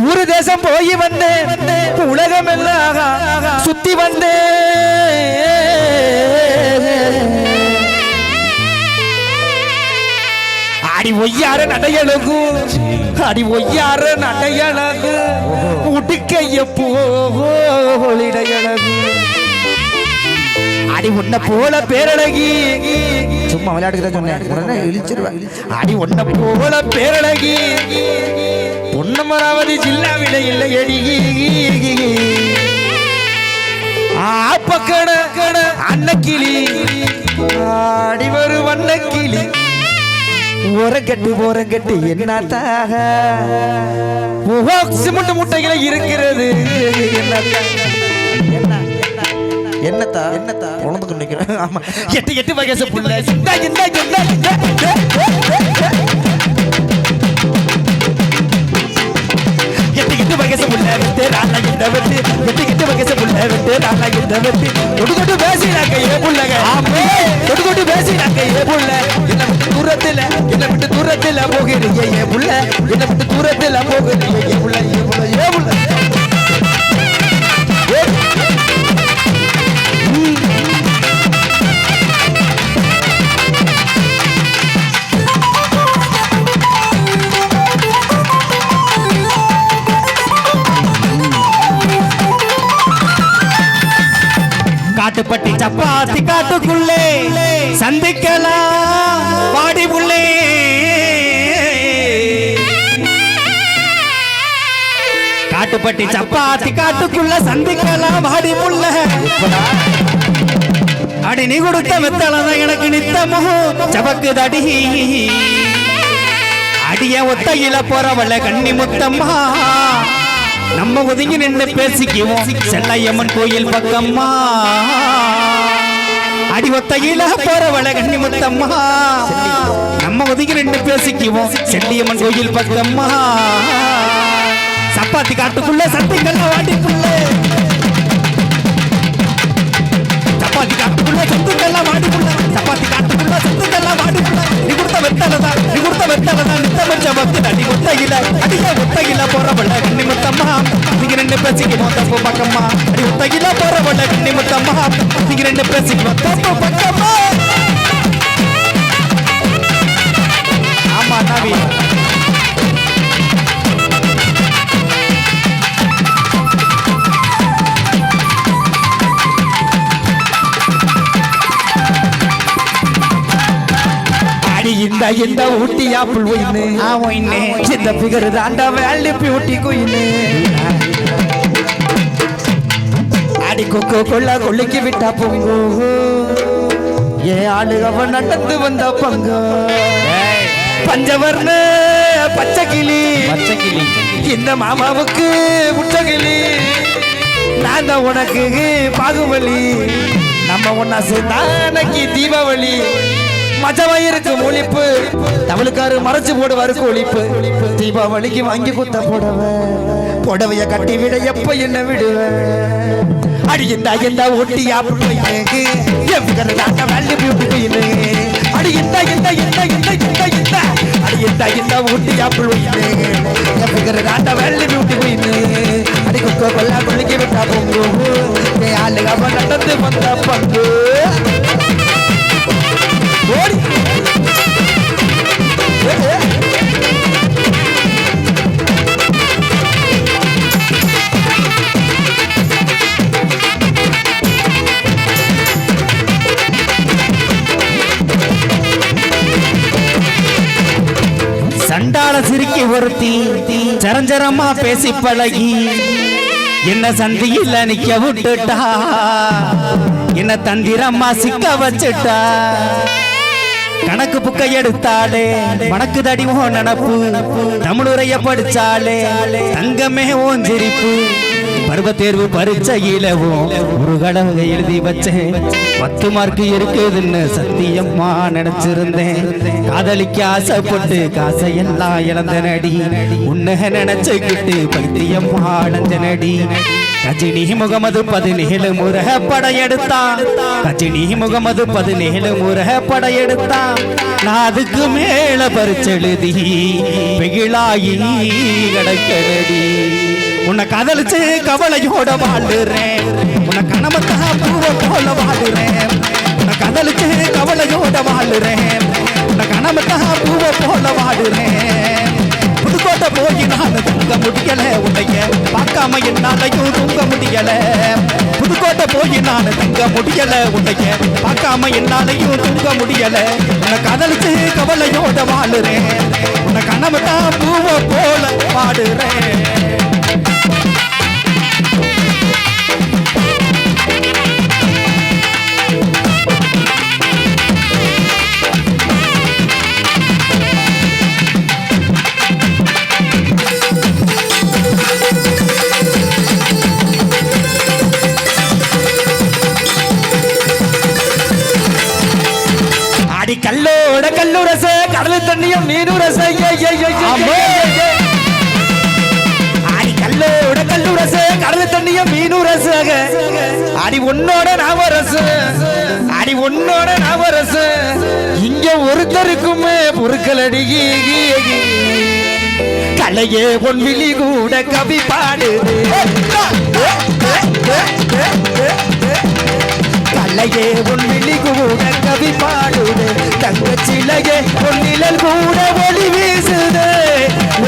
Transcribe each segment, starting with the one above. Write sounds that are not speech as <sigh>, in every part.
ஊரு தேசம் போய் வந்தேன் உலகம் எல்லாம் சுத்தி வந்தேன் அடி ஒய்யார நடையழகு. அடி ஒய்யார நடையழகு. உடுக்கைய போலிடையழகு அடி உன்ன போல பேரழகி. சும்மா விளையாட்டுக்கு தான் சொன்னேன். உடனே இழிச்சிருவேன். அடி உன்ன போல பேரழகி. பொன்னமராவதி ஜில்லாவில இல்லை எடி ஆப்பக்கண கண அன்னக்கிளி. ஆடி ஒரு வண்ணக்கிளி ஓரங்கட்டு ஓரங்கட்டு என்னத்தாக? சிமெண்ட் முட்டைகளை இருக்கிறது. என்னத்தாக? என்ன என்னத்தா? என்னத்தா? உணர்ந்து நிக்கிறேன். <laughs> ஆமா. எட்டு எட்டு வயசு புள்ள இந்த இந்த எட்டு எட்டு வயசு புள்ள விட்டு ராணா இந்த வெட்டு. எட்டு எட்டு வயசு புள்ள விட்டு ராணா இந்த வெட்டு. கொடு கொடு பேசினாக்க ஏ புள்ளங்க ஆமே. கொடு கொடு பேசினாக்க ஏ புள்ள. என்ன விட்டு தூரத்துல என்ன விட்டு தூரத்துல போகிறீங்க ஏ புள்ள. என்ன விட்டு தூரத்துல போகிறீங்க சந்திக்கலாம். வாடி உள்ளே. காட்டுப்பட்டி சப்பாத்தி காட்டுக்குள்ள சந்திக்கலாம். வாடி முள்ள அடி நீ கொடுத்த வெத்தலதான் எனக்கு நித்தமும். சபக்கு தடி. அடிய ஒத்தையில போறவள கண்ணி முத்தம்மா. நம்ம ஒதுங்கி நின்று பேசிக்குவோம். செல்லையம்மன் கோயில் பக்கம்மா. அடி போறவள கண்ணி முத்தம்மா நம்ம ஒதுங்கி நின்று பேசிக்குவோம். செல்லியம்மன் கோயில் பக்கம்மா. சப்பாத்தி காட்டுக்குள்ள சத்திங்கல்ல வாட்டிக்குள்ள வெத்தலதான் நித்த வச்ச பக்தி அடி ஒத்தையில. அடிய ஒத்தையில போறவள கண்ணி முத்தம்மா. நீங்க ரெண்டு பேசிக்கு தப்பு பக்கம்மா. அடி ஒத்தையில போறவள கண்ணி முத்தம்மா. நீங்க ரெண்டு தப்பு பக்கம்மா. இந்த இந்த ஊட்டி ஆப்பிள் ஒயின்னு. இந்த பிகர் தாண்டா வேலி பியூட்டி குயின்னு அடி கொக்கோ கொள்ள கொள்ளைக்கு விட்டா பொங்கு. ஏ ஆளு அவன் நடந்து வந்த பங்கு. பஞ்சவர்ண பச்சை கிளி பச்சை கிளி இந்த மாமாவுக்கு முச்சகிளி. நான் தான் உனக்கு பாகுபலி. நம்ம ஒன்னா சேர்ந்தானக்கு தீபாவளி. மஜவயிருக்கு ஒழிப்பு. தமிழுக்காரு மறைச்சு போடுவாருக்கு ஒழிப்பு தீபாவளிக்கு வாங்கி குத்த புடவ. புடவைய கட்டி விட எப்ப என்ன விடுவ? அடி எந்த இந்த ஒட்டி எவ்வளவு நாட்ட வேலை பியூட்டி அடி இந்த இந்த இந்த இந்த இந்த இந்த அடி இந்த ஆப்பிள் ஒயின்னு எவ்வளவு நாட்ட வேலை பியூட்டி அடி குக்கோ கொல்லா குளிக்க விட்டா பொங்கு. நடந்து வந்த பங்கு. ஓடி. சண்டாள சிரிக்கி ஒருத்தி சரஞ்சரமா பேசி பழகி. என்ன சந்தியில் நிக்க விட்டுட்டா? என்ன தந்திரமா சிக்க வச்சுட்டா? கணக்கு புக்க எடுத்தாளே வணக்கு தடிவோ நடப்பு தமிழுரைய படிச்சாலே தங்கமே ஓன் சிரிப்பு. பருவ தேர்வு பரீட்சையிலவும் ஒரு கடவுளை எழுதி வச்சேன். பத்து மார்க் இருக்குதுன்னு சத்தியம்மா நினைச்சிருந்தேன். காதலிக்க ஆசைப்பட்டு காசையெல்லாம் இழந்த நடி உன்ன நினைச்சுக்கிட்டு பைத்தியம்மா அடைஞ்ச நடி கஜினி முகமது பதினேழு முறை படையெடுத்தான் கஜினி முகமது பதினேழு முறை படையெடுத்தான் நான் அதுக்கு மேல பரிச்செழுதி வெகிழாயி கிடக்கடி உன்னை கதலிச்சு கவலையோட வாழுறேன். உன்னை கனமத்தான் பூவ போல வாழுறேன். உன்னை கதலிச்சு கவலையோட வாழுறேன். உன்னை கனமத்தான் பூவ போல வாழுறேன். புதுக்கோட்டை போய் நான் தங்க முடியல உடைய பார்க்காம என்னாலையும் முடியல. புதுக்கோட்டை போய் நான் தங்க முடியல. உன்னைய பார்க்காம என்னாலையும் தூங்க முடியல. உன்னை கதலிச்சு கவலையோட வாழுறேன். உன்னை கனவு தான் பூவை போல பாடுறேன். அடி கல்லோட கல்லுரச கடல் தண்ணியும் மீனுரச அடி கல்லோட கல்லுரச கடல் தண்ணியும் மீனுரசக அடி உன்னோட நாவரசு அடி உன்னோட நாவரசு இங்க ஒருத்தருக்குமே பொருட்களடி கலையே பொன் விழி கூட கவி பாடுது பிள்ளையே உன் விழி கூட கவி பாடுது. தங்க சிலையே உன் நிழல் கூட ஒளி வீசுது.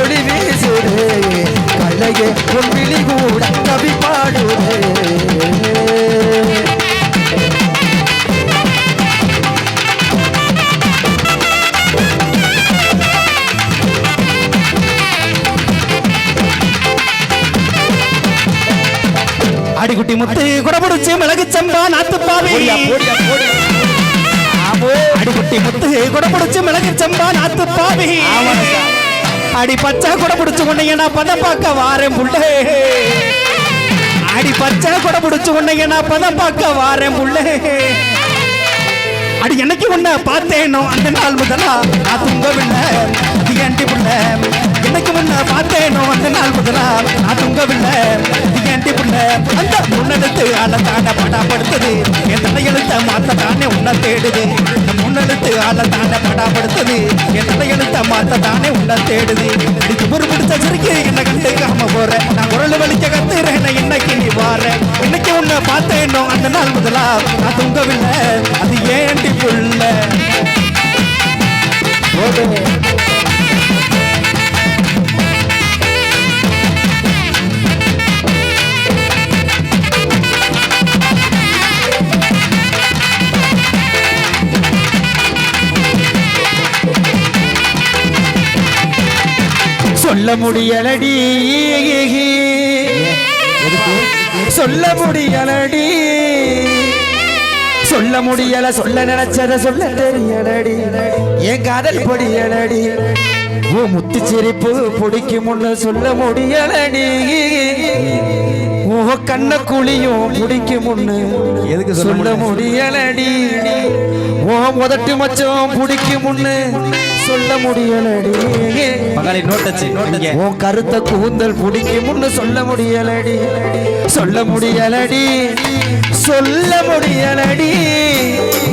ஒளி வீசுது. கலையே உன் பட்டு மிளகு சம்பா நாத்துப்பாவி. அடிபட்டி முத்து குட பிடிச்சு மிளகு சம்பா நாத்துப்பாவி. அடி பச்சை குட பிடிச்சு உன்னைய நான் பதம் பார்க்க வாரேன் புள்ள. அடி பச்சை கூட பிடிச்சு உன்னைய பதம் பார்க்க வாரேன் புள்ள. அடி என்னைக்கு உன்னை பார்த்தேனோ அந்த நாள் முதலா? நான் தூங்கவில்லை. ஏண்டி புள்ள? என்னைக்கு முன்ன பார்த்தேனோ அந்த நாள் முதலா நான் தூங்கவில்லை. இது ஏண்டி புள்ள? அந்த முன்னெடுத்து ஆள தாண்ட படாப்படுத்துது. என் தலையெழுத்த மாத்த தானே உன்னை தேடுது. இந்த முன்னெடுத்து ஆள தாண்ட படாப்படுத்துது. என் தலையெழுத்த மாத்த தானே உன்னை தேடுது. ஒரு துபுறு பிடிச்ச சிறுக்கு என்னை கண்டுக்காம போறேன் நான் குரல் வலிக்க கத்துறேன். இன்னைக்கு நீ வார? இன்னைக்கு உன்னை பார்த்தேனோ அந்த நாள் முதலா நான் தூங்கவில்லை. அது ஏண்டி புள்ள? முடியலடி. சொல்ல முடியலடி. சொல்ல முடியல சொல்ல நினைச்சத சொல்ல தெரியலடி. என் காதல் பொடியலடி. ஓ முத்து சிரிப்பு பிடிக்கும் சொல்ல முடியலடி. கண்ண குழியும் பிடிக்கும் முன்னு. எதுக்கு சொல்ல முடியலடி. ஓ முதட்டு மச்சம் பிடிக்கும் முன்னு. சொல்ல முடியலடி. உன் கருத்த கூந்தல் பிடிக்கும் முன்னு சொல்ல முடியலடி. சொல்ல முடியலடி. சொல்ல முடியலடி.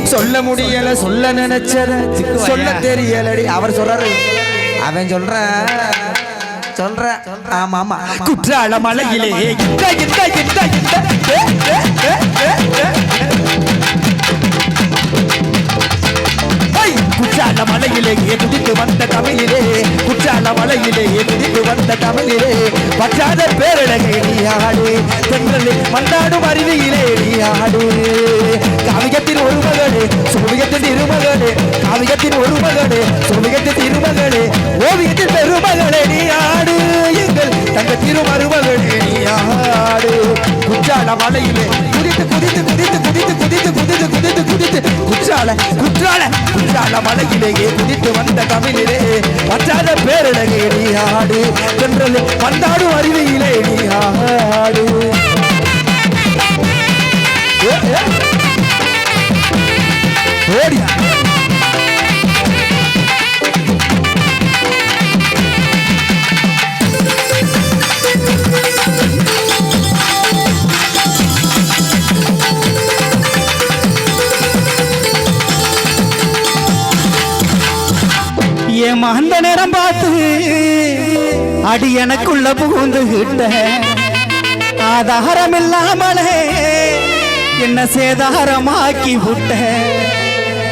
சொல்ல முடியல சொல்ல நினைச்சத சொல்ல தெரியலடி. அவர் சொல்றாரு. அவன் சொல்ற சொல்ற ஆமா ஆமா குற்றால மலையிலே இந்த இந்த இந்த! குற்றால மலையிலே எதிர்த்து வந்த தமிழிலே குற்றால மலையிலே எதிர்த்து வந்த தமிழிலே பற்றாத பேரழகை நீ ஆடு தென்றலில் மண்டாடும் தங்க திருமருமகளே குற்றால மலையிலே குதித்து குதித்து குதித்து குதித்து குதித்து குதித்து குதித்து குதித்து. குற்றால குற்றால குற்றால மலையிலேயே குதித்து வந்த தமிழிலே பற்றாத பேரழகே நீ ஆடு தென்றல் வந்தாடும் அருவியிலே நீ நம்ம அந்த நேரம் பார்த்து அடி எனக்குள்ள புகுந்துகிட்ட ஆதாரம் இல்லாமலே என்ன சேதாரமாக்கி விட்ட.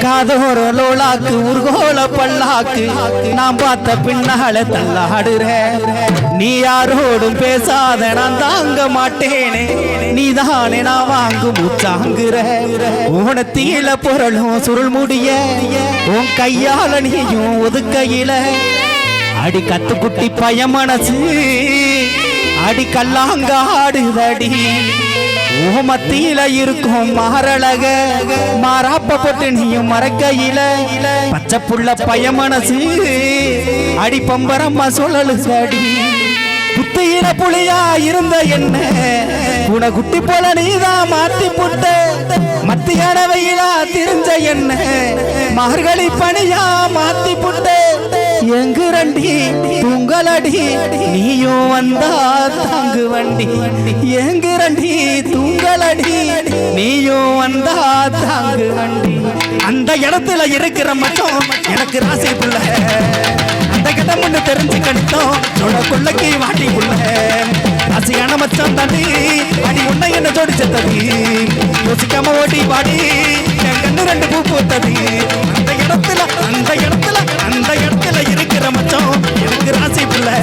காதோர லோலாக்கு உருகோல பல்லாக்கு. நான் பார்த்த பின்னால தள்ளாடுறேன். நீ யாரோடும் பேசாத நான் தாங்க மாட்டேனே. நீதானே நான் வாங்கு மூச்சாங்குற உனத்தீல பொருளும் சுருள் முடிய உன் கையால நீயும் ஒதுக்கையில. அடி கத்துக்குட்டி பய மனசு அடி கல்லாங்காடுதடி. ஆடுதடி மத்தியில இருக்கும் மாரழக. மாறாப்ப போட்டு நீயும் மறக்கையில. பச்சை புள்ள பய மனசு அடி பம்பரம்மா சொல்லலுசடி புத்தியில புளியா இருந்த என்ன? உன குட்டி போல நீதான் மாத்தி புட்ட. மத்தியான வெயிலா தெரிஞ்ச என்ன? மகர்களை பணியா மாத்தி புட்ட. எங்கு ரண்டி? தூங்கலடி. நீயும் வந்தா தாங்கு வண்டி. எங்கு ரண்டி? தூங்கலடி. நீயும் வந்தா தாங்கு வண்டி. அந்த இடத்துல இருக்கிற மட்டும் எனக்கு ராசி பிள்ளை. அந்த கிட்ட முன்னு தெரிஞ்சு கணித்தோம் நொட வாட்டி பிள்ளை. ராசியான மச்சான் தாண்டி அடி உன்னை என்ன ஜோடி செத்தது? யோசிக்காம ஓடி பாடி என் கண்ணு ரெண்டு பூ பூத்தது. அந்த இடத்துல அந்த இடத்துல அந்த இடத்துல இருக்கிற மச்சம் எனக்கு ராசி பிள்ளை.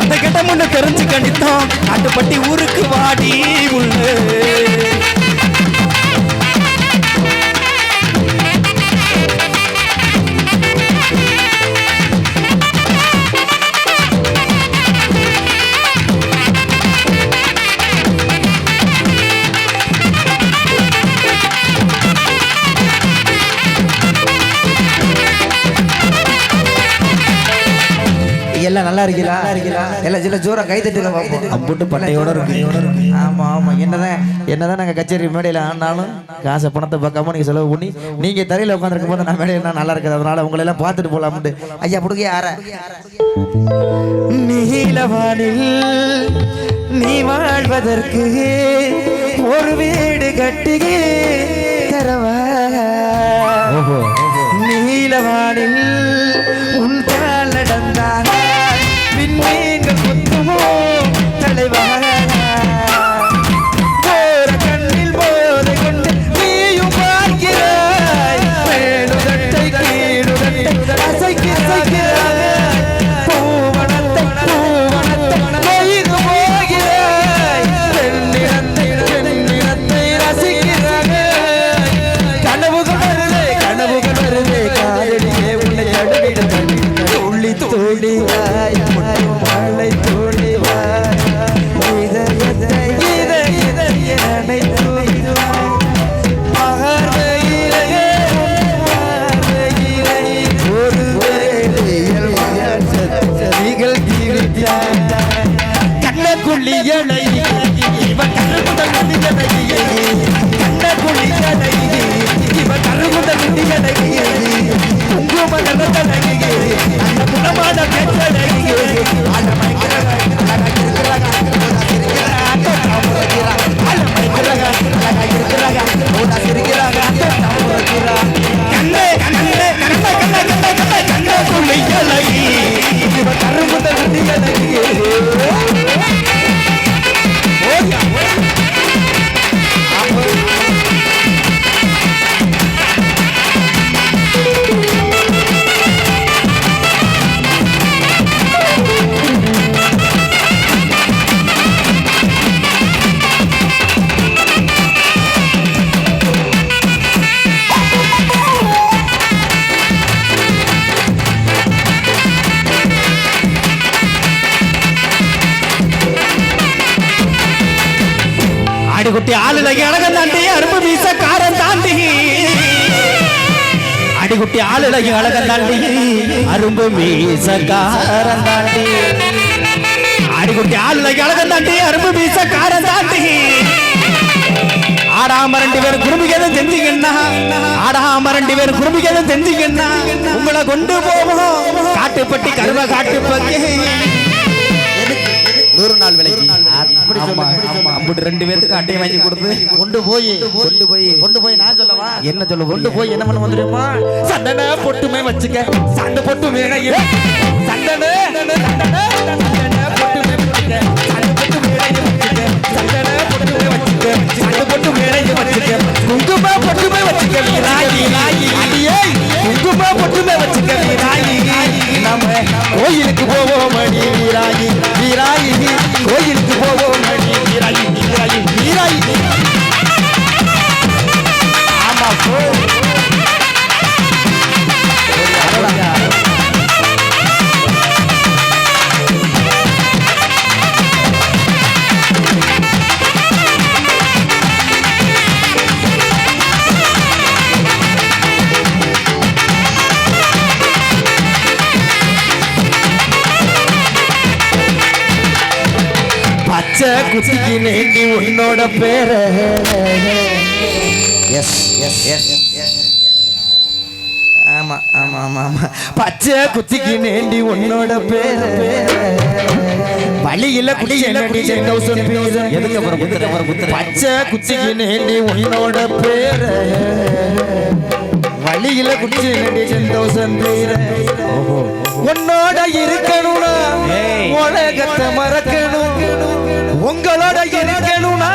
அந்த கிட்ட முன்னு தெரிஞ்சு கணித்தோம் அட்டுப்பட்டி ஊருக்கு வாடி உள்ள நல்லா இருக்கீங்களா? எல்லாம் சில ஜோரா கை தட்டுங்க பார்ப்போம் அம்புட்டு பட்டையோட இருக்கு ஆமா ஆமா. என்னதான் என்னதான் நாங்க கச்சேரி மேடையில் ஆனாலும் காசை பணத்தை பார்க்காம நீங்க செலவு பண்ணி நீங்க தரையில உட்காந்துருக்கும் போது நான் மேடையில் நான் நல்லா இருக்குது அதனால உங்களை எல்லாம் பார்த்துட்டு போலாம்னு ஐயா புடுங்க யார நீலவானில் நீ வாழ்வதற்கு ஒரு வீடு கட்டுகே தரவா Charlie. அடிகுட்டி ஆளுல அழகன் தாண்டி அரும்பு வீச காரம் தாண்டி. அடிகுட்டி ஆளுடைய அழகன் தாண்டி அரும்பு வீச காரம் தாண்டி. அடிகுட்டி ஆளுல அழகன் தாண்டி அரும்பு வீச காரம் தாண்டி. ஆடாம ரெண்டு பேரும் குடும்பிக்கதும் தெரிஞ்சுக்கண்ணா ஆடாம ரெண்டு பேரும் குடும்பிக்கதும் தெரிஞ்சுக்கண்ணா உங்களை கொண்டு போவோம். காட்டுப்பட்டி கருவ காட்டுப்பட்டி நூறு நாள் விலைக்கு அப்படி ரெண்டு பேத்துக்கு அட்டையை வாங்கி கொடுத்து. கொண்டு போய். கொண்டு போய். கொண்டு போய். நான் சொல்லவா? என்ன சொல்ல கொண்டு போய் என்ன பண்ண தெரியுமா சந்தன பொட்டுமே வச்சுக்க. சண்டை சந்தன சந்தன பொட்டுமே வச்சுக்க. சண்டை பொட்டு வச்சுக்க. பொட்டுமே வச்சுக்க. சண்டை பொட்டு வச்சுக்க. குங்கும பொட்டுமே வச்சுக்க. வீராயி அடியே. குங்கும பொட்டுமே வச்சுக்க. வீராயி நம்ம கோயிலுக்கு போவோம் அடி வீராகி வீராகி கோயிலுக்கு போவோம் அடி நேண்டி உன்னோட பேர. எஸ் எஸ் எஸ் ஆமா ஆமா ஆமா ஆமா. பச்சை குத்திக்கு நேண்டி உன்னோட பேர. வழியில குடியில எதுக்கு அப்புறம் குத்துற? அப்புறம் குத்துற? பச்சை குத்திக்கு நேண்டி உன்னோட பேர. வழியில குடிச்சு நேண்டி சந்தோஷம் பேர. உன்னோட இருக்கணும்னா. உலகத்தை மறக்கணும். உங்களோட இருக்கணும்னா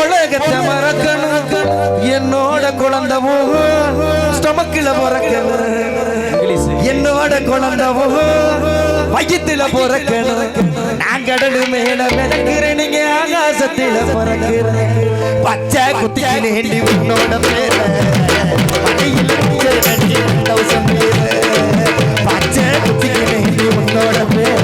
உலகத்தை மறக்கணும். என்னோட குழந்தை ஸ்டொமக்கில் பிறக்கணும். என்னோட குழந்தவோ வயிற்றுல பிறக்கணும். நான் கடல் மேல மிதக்கிறேன். நீங்க ஆகாசத்தில பிறக்கிறேன். பச்சை குத்தி நேண்டி உன்னோட பேர. நடி தௌசண்ட் பேர. பச்சை குத்தி நேண்டி உன்னோட பேர.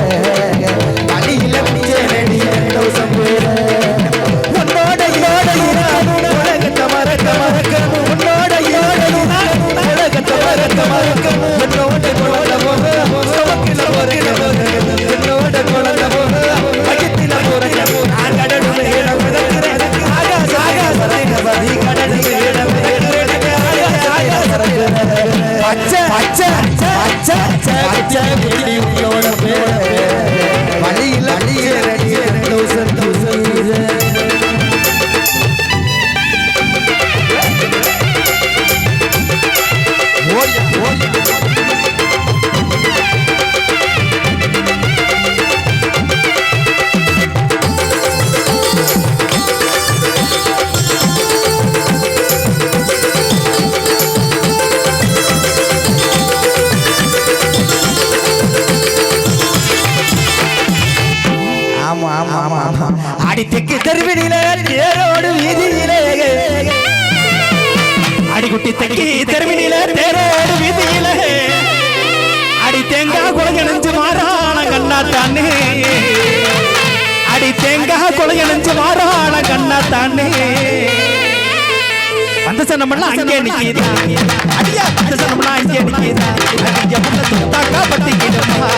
நிக்கிதானே அந்த சனமெல்லாம் அங்கே நிக்கிதா. அடியா அந்த சனமெல்லாம் அங்கே நிக்கிதா. அடியா புள்ள சுத்தாக்கா பத்திக்கிடுமா